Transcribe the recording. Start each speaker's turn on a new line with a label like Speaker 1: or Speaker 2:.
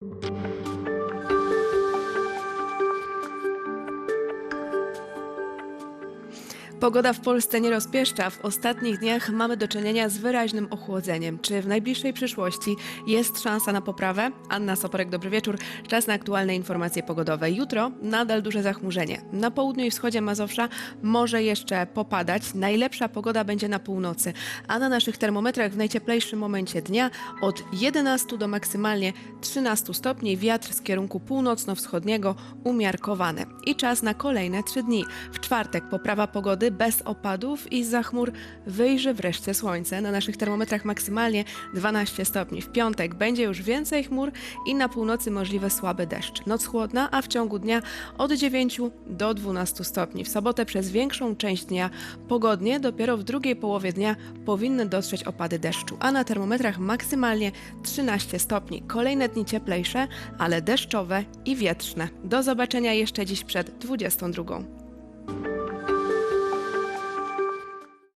Speaker 1: you Pogoda w Polsce nie rozpieszcza. W ostatnich dniach mamy do czynienia z wyraźnym ochłodzeniem. Czy w najbliższej przyszłości jest szansa na poprawę? Anna Soporek, dobry wieczór. Czas na aktualne informacje pogodowe. Jutro nadal duże zachmurzenie. Na południu i wschodzie Mazowsza może jeszcze popadać. Najlepsza pogoda będzie na północy, a na naszych termometrach w najcieplejszym momencie dnia od 11 do maksymalnie 13 stopni. Wiatr z kierunku północno-wschodniego umiarkowany. I czas na kolejne trzy dni. W czwartek poprawa pogody bez opadów i za chmur wyjrzy wreszcie słońce. Na naszych termometrach maksymalnie 12 stopni. W piątek będzie już więcej chmur i na północy możliwy słaby deszcz. Noc chłodna, a w ciągu dnia od 9 do 12 stopni. W sobotę przez większą część dnia pogodnie, dopiero w drugiej połowie dnia powinny dotrzeć opady deszczu, a na termometrach maksymalnie 13 stopni. Kolejne dni cieplejsze, ale deszczowe i wietrzne. Do zobaczenia jeszcze dziś przed 22.